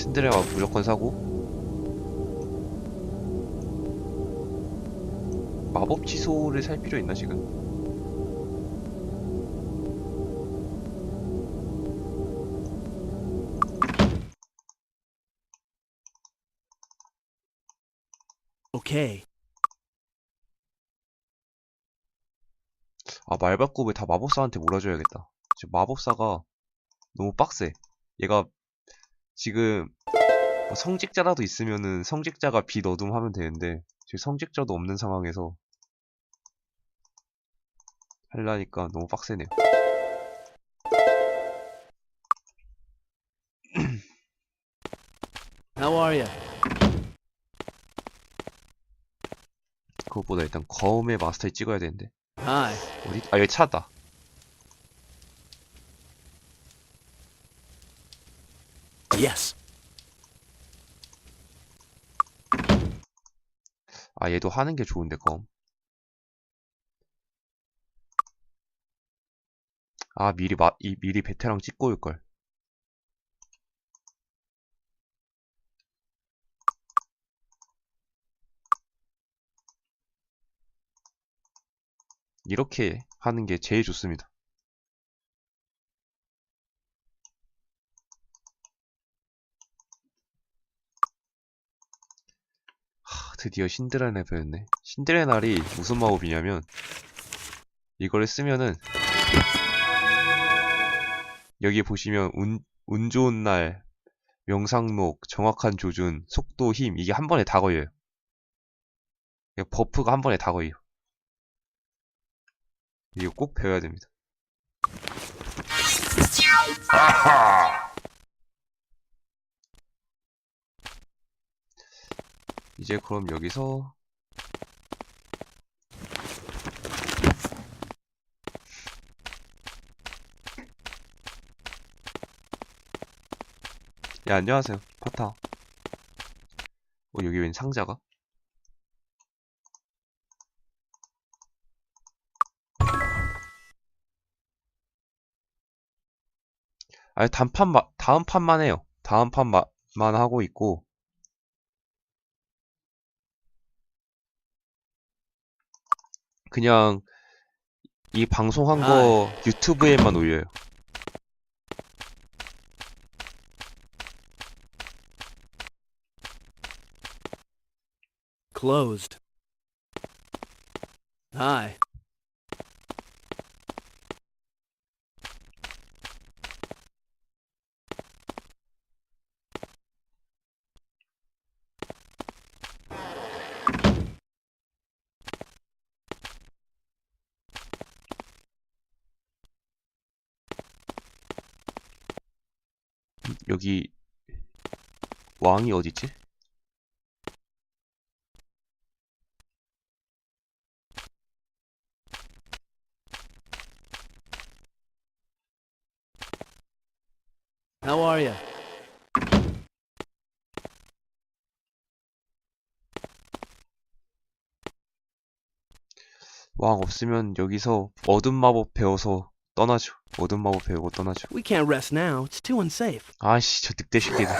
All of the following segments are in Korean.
신데렐라 무조건 사고 마법 지소를 살 필요 있나 지금? Okay. 아 말바꿈을 다 마법사한테 몰아줘야겠다. 지금 마법사가 너무 빡세. 얘가 지금 뭐 성직자라도 있으면은 성직자가 빛 어둠 하면 되는데 지금 성직자도 없는 상황에서 하려니까 너무 빡세네요. How are you? 그것보다 일단 거음의 마스터에 찍어야 되는데 Hi. 어디? 아 여기 찾았다. Yes. 아 얘도 하는 게 좋은데 검. 아 미리 마, 이 미리 베테랑 찍고 올 걸. 이렇게 하는 게 제일 좋습니다. 드디어 신드레날 배웠네. 신드레날이 무슨 마법이냐면 이거를 쓰면은 여기 보시면 운, 운 좋은 날, 명상록, 정확한 조준, 속도, 힘 이게 한 번에 다 걸려요. 버프가 한 번에 다 걸려. 이거 꼭 배워야 됩니다. 이제 그럼 여기서 야 안녕하세요. 파타. 어 여기 웬 상자가? 아니 단판 마, 다음 판만 해요. 다음 판만 하고 있고 그냥 이 방송한 거 유튜브에만 올려요. Closed. Hi. 여기 왕이 어디지? How are you? 왕 없으면 여기서 어둠 마법 배워서 떠나죠. 어둠 마법 배우고 떠나죠. We can't rest now. It's too unsafe. 아씨 저 늑대 새끼들.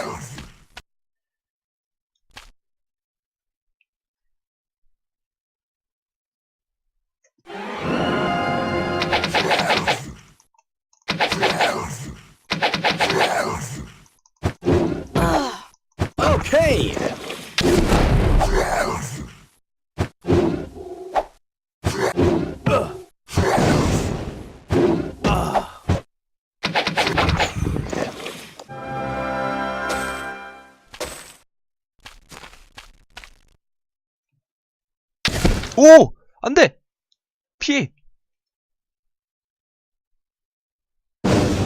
안 돼! 피해!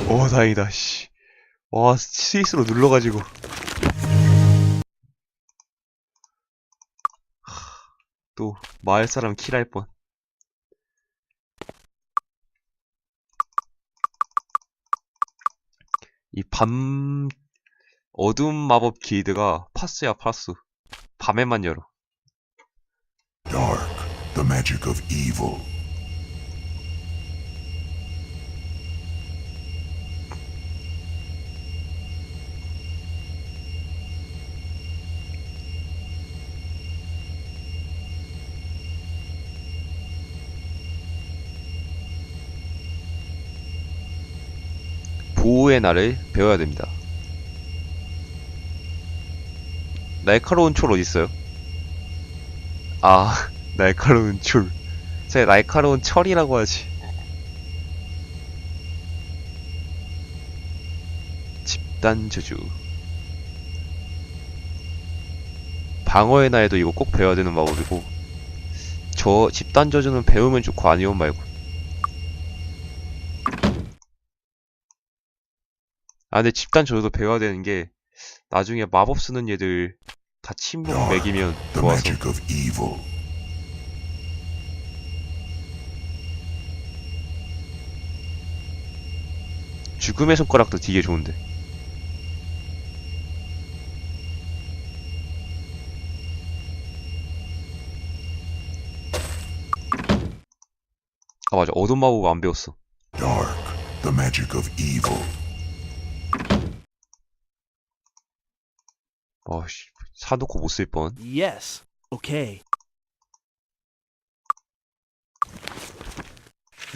오, 다행이다, 씨. 와, 스위스로 눌러가지고. 하, 또, 마을 사람 킬할 뻔. 이 밤, 어둠 마법 길드가 파스야, 파스. 밤에만 열어. Dark, the magic of evil. 보호의 날을 배워야 됩니다. 날카로운 철 어딨어요? 아 날카로운 촐. 제가 날카로운 철이라고 하지. 집단 저주. 방어의 날도 이거 꼭 배워야 되는 마법이고. 저 집단 저주는 배우면 좋고 아니면 말고. 아, 근데 집단 저주도 배워야 되는 게 나중에 마법 쓰는 얘들 다 침묵 매기면 좋아서. 죽음의 손가락도 되게 좋은데. 아 맞아 어둠 마법 안 배웠어. Dark. The magic of evil. 아씨 사놓고 못 쓸 뻔. Yes. Okay.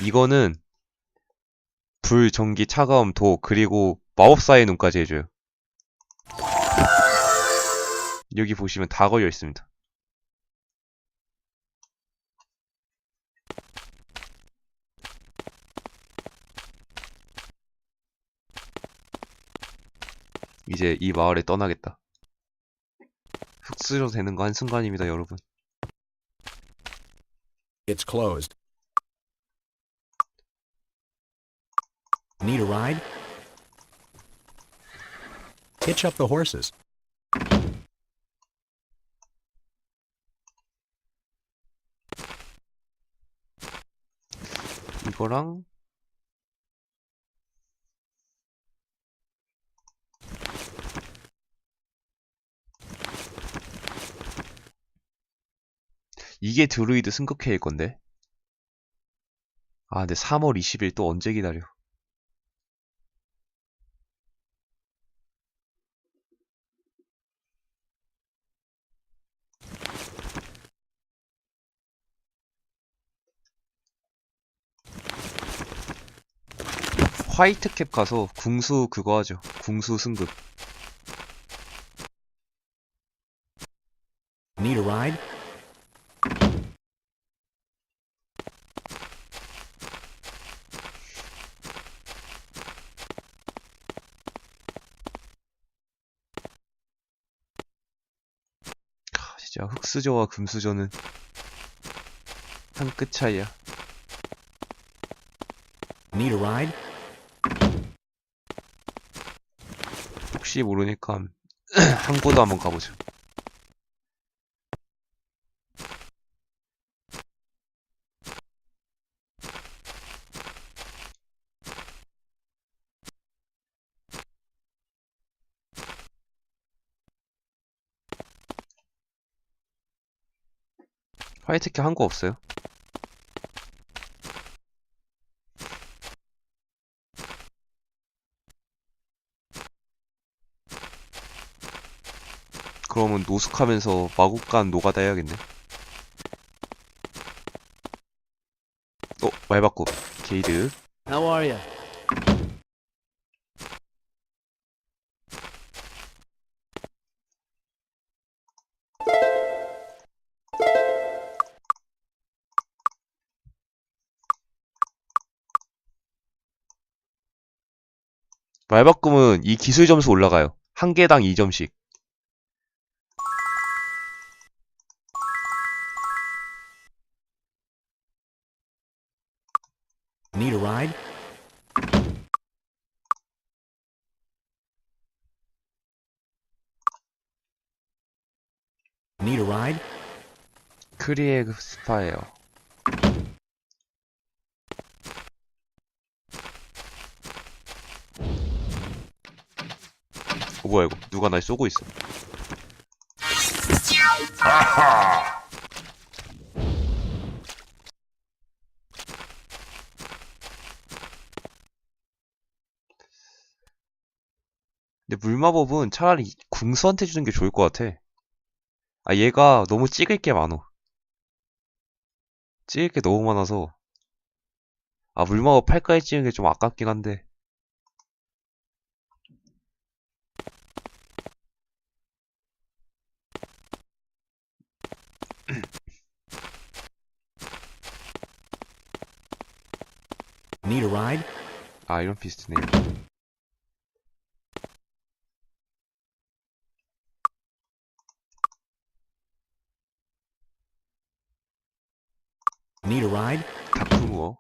이거는 불, 전기, 차가움, 도 그리고 마법사의 눈까지 해줘요. 여기 보시면 다 걸려 있습니다. 이제 이 마을에 떠나겠다. 흑수저 되는 거 한순간입니다, 여러분. It's closed. Need a ride? Hitch up the horses. 이거랑 이게 드루이드 승급회일 건데 아 근데 3월 20일 또 언제 기다려 화이트캡 가서 궁수 그거 하죠 궁수 승급 Need a ride? 아, 진짜 흑수저와 금수저는 한 끗 차이야 Need a ride? 혹시 모르니까 항구도 한번 가보죠. 화이트캡 한거 없어요? 그러면 노숙하면서 마국간 노가다 해야겠네. 어, 말바꿈. 게이드. How are you? 말바꿈은 이 기술 점수 올라가요. 한 개당 2점씩. 크리에그 스파예요. 어, 뭐야 이거? 누가 날 쏘고 있어? 근데 물마법은 차라리 궁수한테 주는 게 좋을 것 같아. 아 얘가 너무 찍을 게 많어. 찍을 게 너무 많아서. 아 물마법 8까지 찍은 게 좀 아깝긴 한데. 아 이런 피스트네. Need a ride? 다크무어.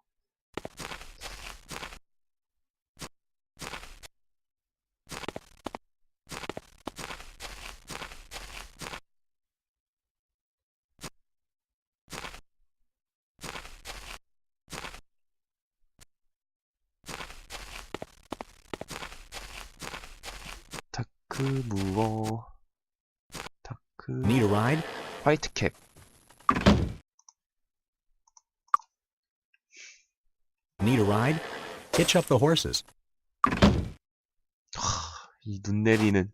다크무어. 다크. Need a ride? 화이트 캡. Need a ride? Hitch up the horses. 이 눈 내리는.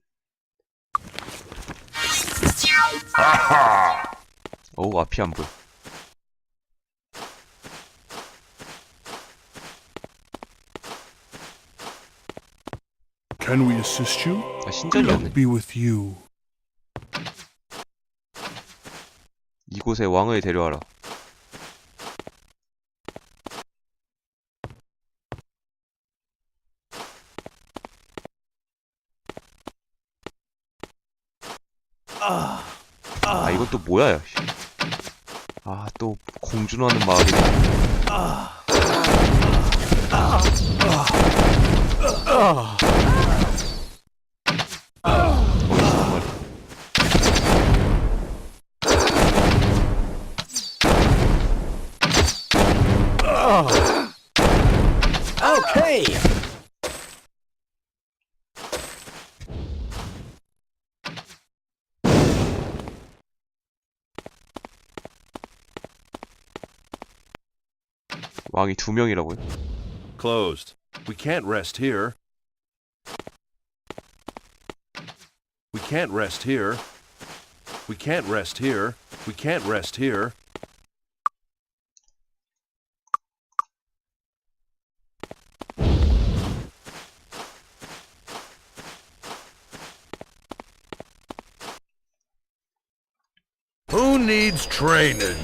어우, 앞이 안 보여. Can we assist you? 아, 신전이었네. Be with you. 이곳에 왕을 데려와라. 아, 이건 또 뭐야, 야. 씨. 아, 또 공준하는 마을이네. 어이, 왕이 두 명이라고요? Closed. We can't rest here. We can't rest here. We can't rest here. We can't rest here. Who needs training?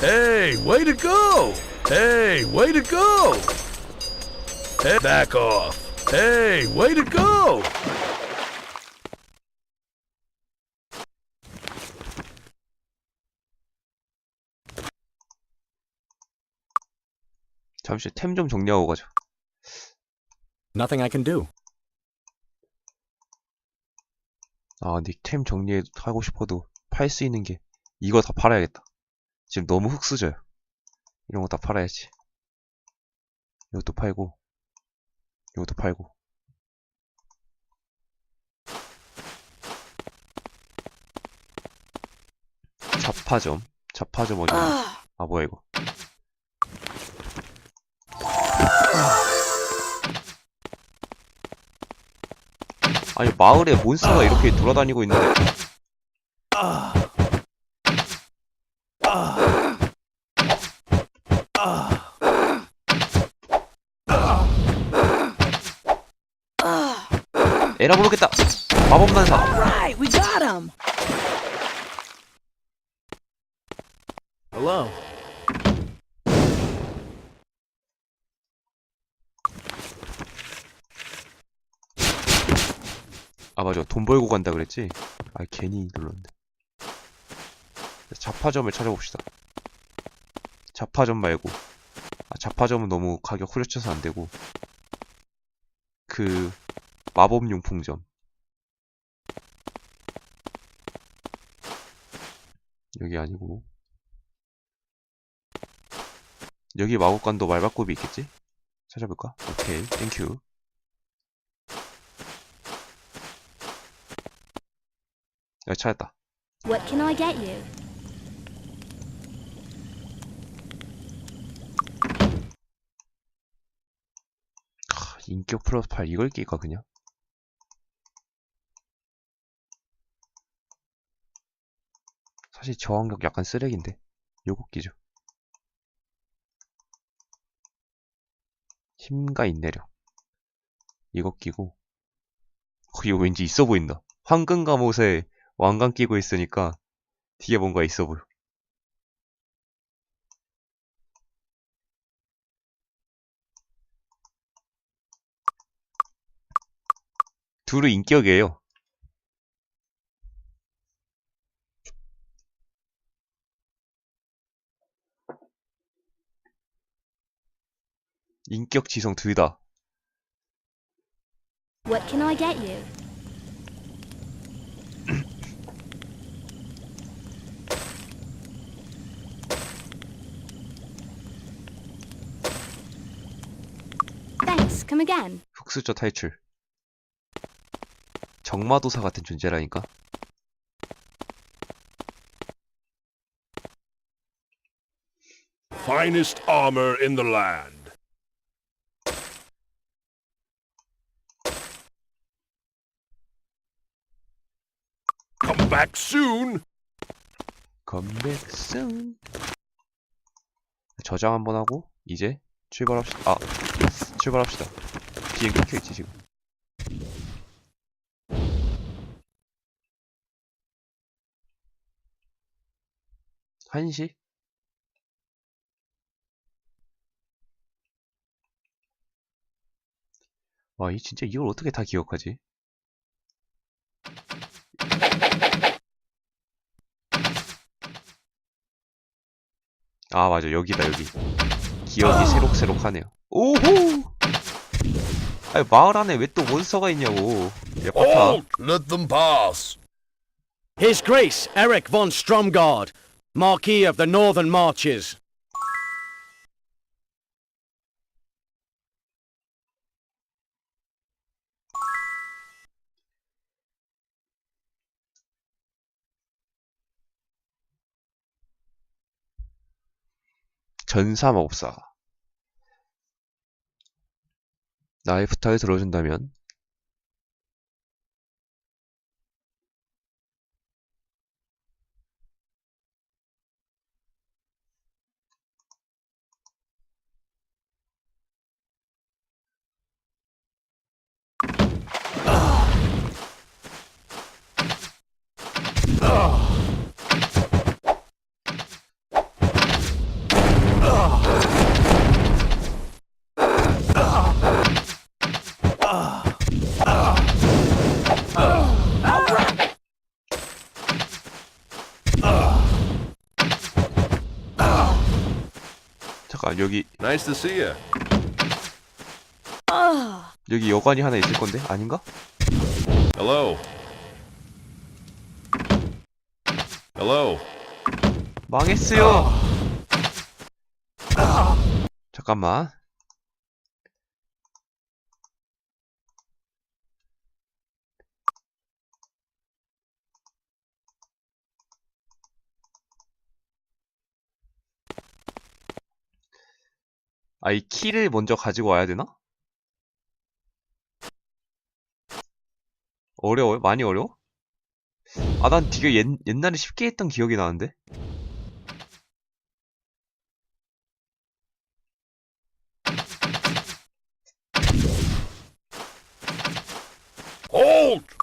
Hey, way to go! Hey, way to go! Hey, back off! Hey, way to go! 잠시 템 좀 정리하고 가자. Nothing I can do. 아, 근데 템 정리하고 싶어도 팔 수 있는 게 이거 다 팔아야겠다. 지금 너무 흙수저요. 이런 거 다 팔아야지. 이것도 팔고, 이것도 팔고. 잡화점. 잡화점 어디? 아, 뭐야 이거? 아니 마을에 몬스터가 이렇게 돌아다니고 있는데 에라 모르겠다. 마법 난사. Right, we got him. Hello? 아 맞아. 돈 벌고 간다 그랬지? 아 괜히 눌렀네. 잡화점을 찾아봅시다. 잡화점 말고. 아 잡화점은 너무 가격 후려쳐서 안 되고. 그 마법용품점 여기 아니고 여기 마법관도 말바꿈이 있겠지? 찾아볼까? 오케이 땡큐 야 찾았다 What can I get you? 하, 인격 플러스 8 이걸 끼까 그냥? 사실 저항력 약간 쓰레기인데? 요거 끼죠. 힘과 인내력. 이거 끼고. 어, 이거 왠지 있어 보인다. 황금 갑옷에 왕관 끼고 있으니까 뒤에 뭔가 있어 보여. 둘은 인격이에요. 인격 지성 둘 다. What can I get you? Thanks. Come again. 흑수저 탈출. 정마도사 같은 존재라니까. Finest armor in the land. Come back soon. 컴백 soon. 저장 한번 하고 이제 출발합시다. 아, 출발합시다. 비행 끊겨 있지 지금. 한시? 와, 이 진짜 이걸 어떻게 다 기억하지? 아, 맞아. 여기다, 여기. 기억이 새록새록하네요. 오호! 아니, 마을 안에 왜 또 몬스터가 있냐고. 야, 파타. Halt! Let them pass. His Grace Eric von Stromgard, Marquis of the Northern Marches. 전사 마법사. 나의 부탁을 들어준다면 잠깐 여기 Nice to see you. 여기 여관이 하나 있을 건데 아닌가? Hello. Hello. 망했어요. 잠깐만. 아, 이 키를 먼저 가지고 와야 되나? 어려워요? 많이 어려워? 아, 난 되게 옛, 옛날에 쉽게 했던 기억이 나는데?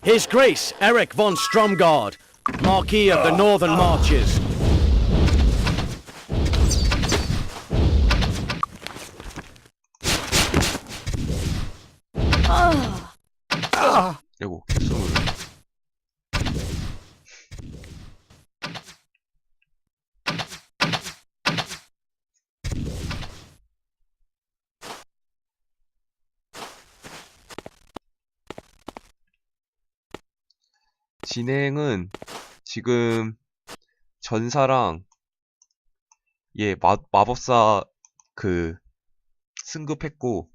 His Grace Eric von Stromgard, Marquis of the Northern Marches. 여보, 개수물. 진행은 지금 전사랑 예, 마, 마법사 그 승급했고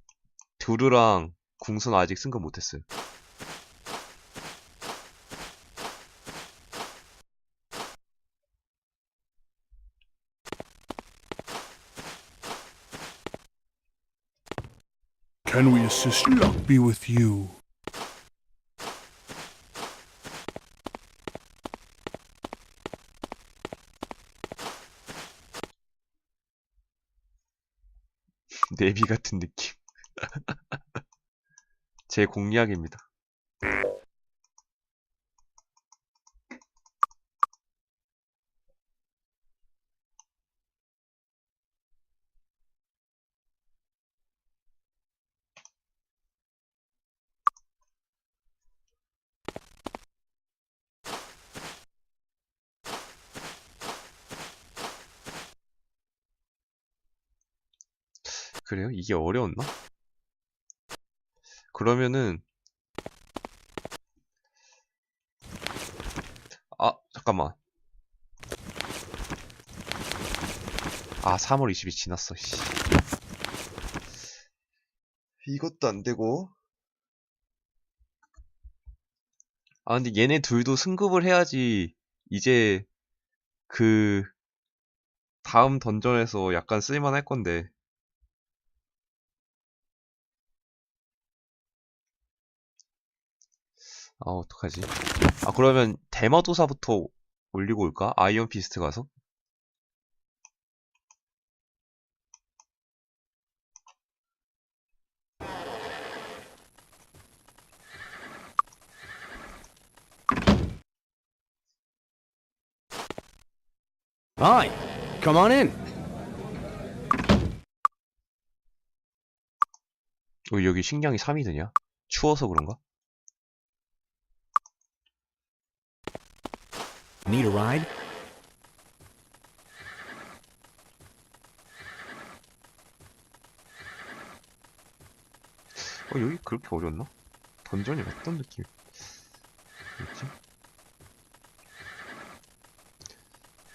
두루랑 궁수는 아직 승급 못했어요. Can we assist? Luck be with you. 내비 같은 느낌. 제 공략입니다. 그래요? 이게 어려웠나? 그러면은 아 잠깐만 아 3월 20일 지났어 씨. 이것도 안 되고 아 근데 얘네 둘도 승급을 해야지 이제 그 다음 던전에서 약간 쓸만할 건데 아 어떡하지 아 그러면 대마도사부터 올리고 올까? 아이언 피스트 가서? Hi, come on in. 어, 여기 식량이 3이 드냐? 추워서 그런가? Need a ride? 어 여기 그렇게 어려웠나? 던전이 어떤 느낌이었지?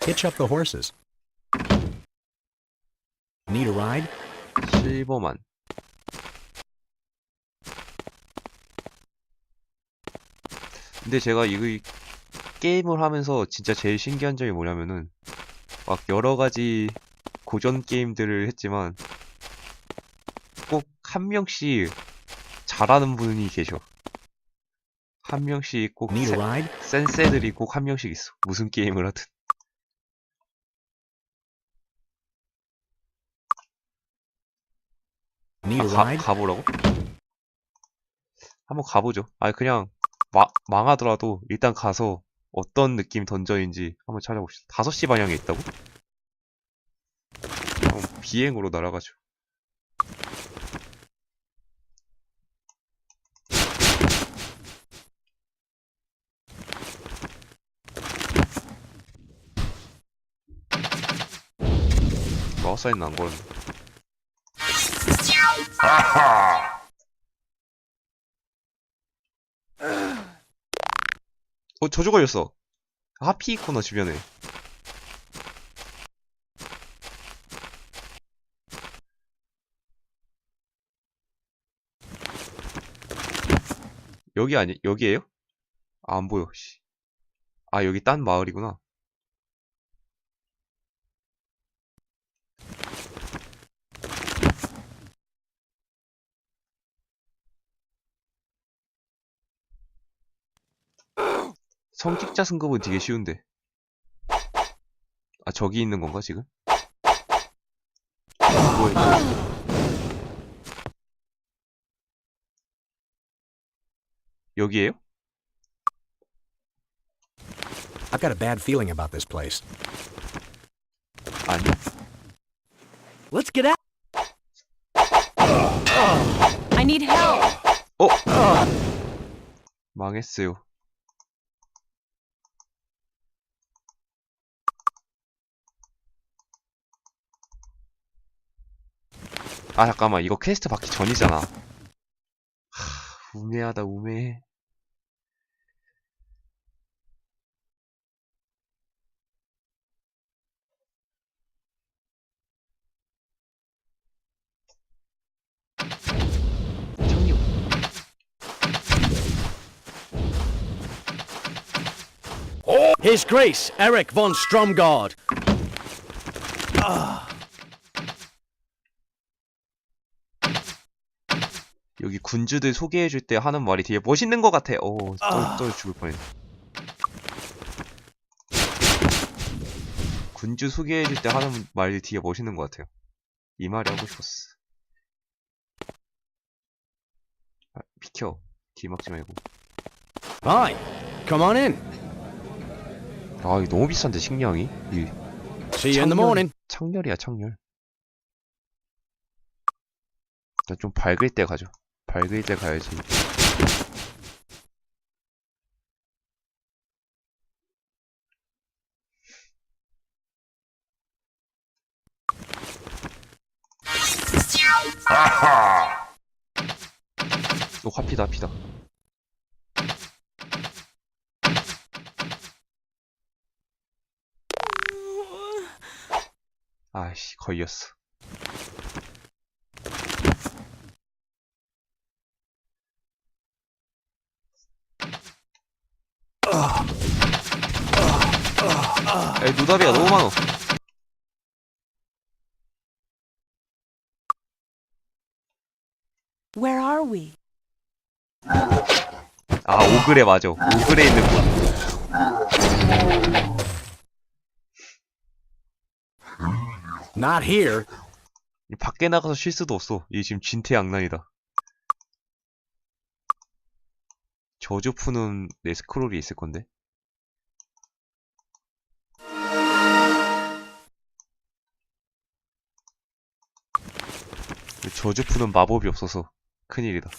Hitch up the horses. Need a ride? 실버만 근데 제가 이 게임을 하면서 진짜 제일 신기한 점이 뭐냐면은 막 여러 가지 고전 게임들을 했지만 꼭 한 명씩 잘하는 분이 계셔. 한 명씩 꼭? 센세들이 꼭 한 명씩 있어. 무슨 게임을 하든. 아, 가? 가보라고? 한번 가보죠. 아니, 그냥, 마, 망하더라도 일단 가서 어떤 느낌 던전인지 한번 찾아봅시다. 5시 방향에 있다고? 그럼 비행으로 날아가죠. 마우사인은 안 걸었네. 어, 저주 걸렸어. 하피 있구나, 주변에. 여기 아니, 여기에요? 아, 안 보여, 씨. 아, 여기 딴 마을이구나. 성직자 승급은 되게 쉬운데. 아, 저기 있는 건가, 지금? 뭐야. 여기에요? I've got a bad feeling about this place. 아니. Let's get out. I need help. 어! 망했어요. 아, 잠깐만. 이거 퀘스트 받기 전이잖아. 하, 우매하다, 우매해. His Grace Eric von Stromgard. 여기 군주들 소개해줄 때 하는 말이 되게 멋있는 것 같아. 어, 또, 또 죽을 뻔했네. 군주 소개해줄 때 하는 말이 되게 멋있는 것 같아요. 이 말이 하고 싶었어. 아, 비켜. 뒤 막지 말고. Hi, come on in. 아, 이거 너무 비싼데, 식량이? 이 See you in the morning. 창렬이야, 창렬. 일단 좀 밝을 때 가죠. 밝을 때 가야지. 오, 화피다, 화피다. 아이씨, 거의였어. 야, 노답이야, 너무 많어. Where are we? 아, 오그레 맞아. 오그레 있는 곳. Not here. 이 밖에 나가서 쉴 수도 없어. 이 지금 진퇴양난이다. 저주 푸는 네스크롤이 있을 건데. 저주 푸는 마법이 없어서 큰일이다.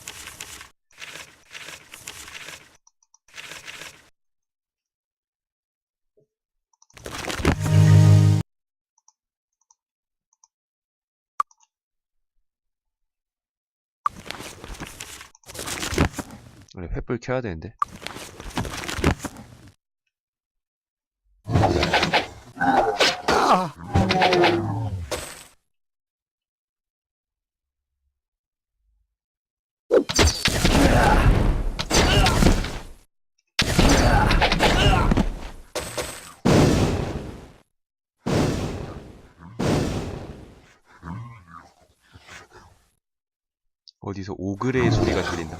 그래, 횃불 켜야 되는데. 어디서 오그레의 소리가 들린다.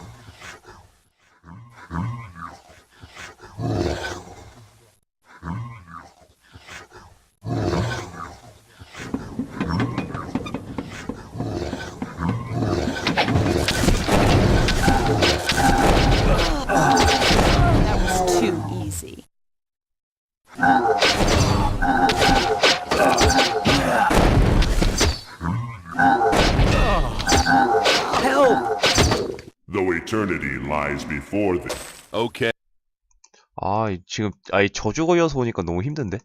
Though eternity lies before them. Okay. 아, 이- 지금, 아이 저주 걸려서 오니까 너무 힘든데?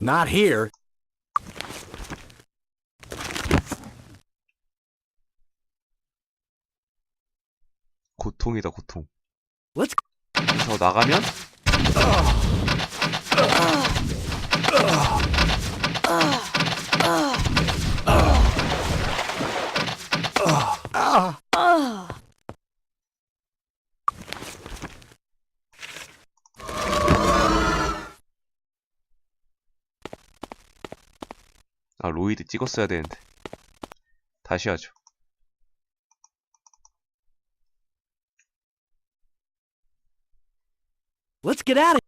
Not here. 고통이다, 고통. Let's 저 나가면? 아, 로이드 찍었어야 되는데. 다시 하죠. let's get out of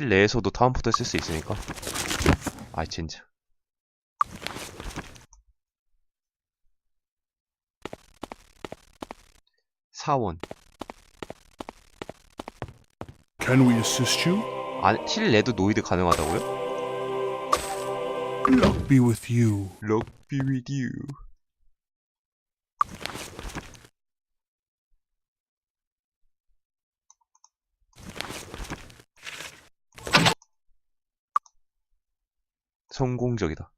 실내에서도 타운포터 쓸 수 있으니까. 아이, 진짜. 사원. Can we assist you? 안, 실내도 노이드 가능하다고요? Luck be with you. Luck be with you. 성공적이다.